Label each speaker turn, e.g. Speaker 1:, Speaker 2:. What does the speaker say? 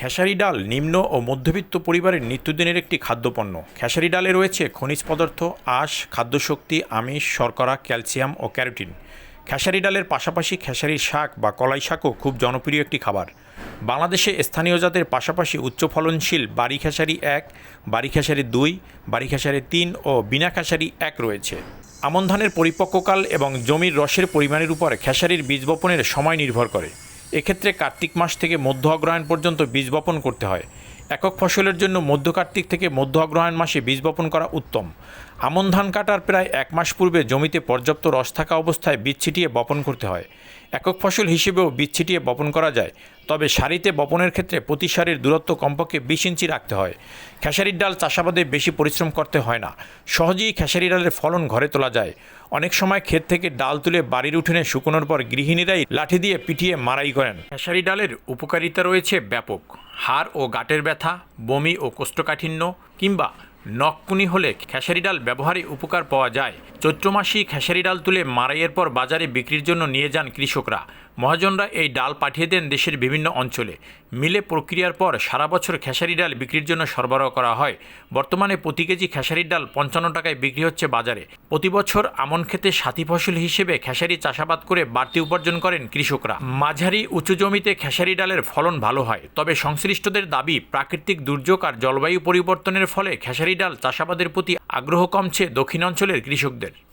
Speaker 1: খেসারি ডাল নিম্ন ও মধ্যবিত্ত পরিবারের নিত্যদিনের একটি খাদ্যপণ্য। খেসারি ডালে রয়েছে খনিজ পদার্থ, আঁশ, খাদ্যশক্তি, আমিষ, শর্করা, ক্যালসিয়াম ও ক্যারোটিন। খেসারি ডালের পাশাপাশি খেসারির শাক বা কলাই শাকও খুব জনপ্রিয় একটি খাবার। বাংলাদেশে স্থানীয় জাতের পাশাপাশি উচ্চ ফলনশীল বাড়ি খেসারি এক, বাড়ি খেসারি দুই, বাড়ি খেসারি তিন ও বিনা খেসারি এক রয়েছে। আমন ধানের পরিপক্ককাল এবং জমির রসের পরিমাণের উপর খেসারির বীজ বপনের সময় নির্ভর করে। এক্ষেত্রে কার্তিক মাস থেকে মধ্য অগ্রহায়ণ পর্যন্ত বীজ বপন করতে হয়। একক ফসলের জন্য মধ্য কার্তিক থেকে মধ্য অগ্রহায়ণ মাসে বীজ বপন করা উত্তম। আমন ধান কাটার প্রায় এক মাস পূর্বে জমিতে পর্যাপ্ত রস থাকা অবস্থায় বীজ ছিটিয়ে বপন করতে হয়। একক ফসল হিসেবেও বীজ ছিটিয়ে বপন করা যায়, তবে সারিতে বপনের ক্ষেত্রে প্রতি সারির দূরত্ব কমপক্ষে বিশ ইঞ্চি রাখতে হয়। খেসারির ডাল চাষাবাদে বেশি পরিশ্রম করতে হয় না। সহজেই খেসারি ডালের ফলন ঘরে তোলা যায়। অনেক সময় ক্ষেত থেকে ডাল তুলে বাড়ির উঠোনে শুকনোর পর গৃহিণীরাই লাঠি দিয়ে পিটিয়ে মারাই করেন। খেসারি ডালের উপকারিতা রয়েছে ব্যাপক। হাড় ও গাটের ব্যথা, বমি ও কোষ্ঠকাঠিন্য কিংবা নখকুনি হলে খেসারি ডাল ব্যবহারে উপকার পাওয়া যায়। চৈত্র মাসেই খেসারি ডাল তুলে মারাইয়ের পর বাজারে বিক্রির জন্য নিয়ে যান কৃষকরা। মহাজনরা এই ডাল পাঠিয়ে দেন দেশের বিভিন্ন অঞ্চলে। মিলে প্রক্রিয়ার পর সারা বছর খেসারি ডাল বিক্রির জন্য সরবরাহ করা হয়। বর্তমানে প্রতি কেজি খেসারির ডাল পঞ্চান্ন টাকায় বিক্রি হচ্ছে বাজারে। প্রতি বছর আমন খেতে সাথী ফসল হিসেবে খেসারি চাষাবাদ করে বাড়তি উপার্জন করেন কৃষকরা। মাঝারি উঁচু জমিতে খেসারি ডালের ফলন ভালো হয়, তবে সংশ্লিষ্টদের দাবি প্রাকৃতিক দুর্যোগ আর জলবায়ু পরিবর্তনের ফলে খেসারি ডাল চাষাবাদের প্রতি আগ্রহ কমছে দক্ষিণাঞ্চলের কৃষকদের।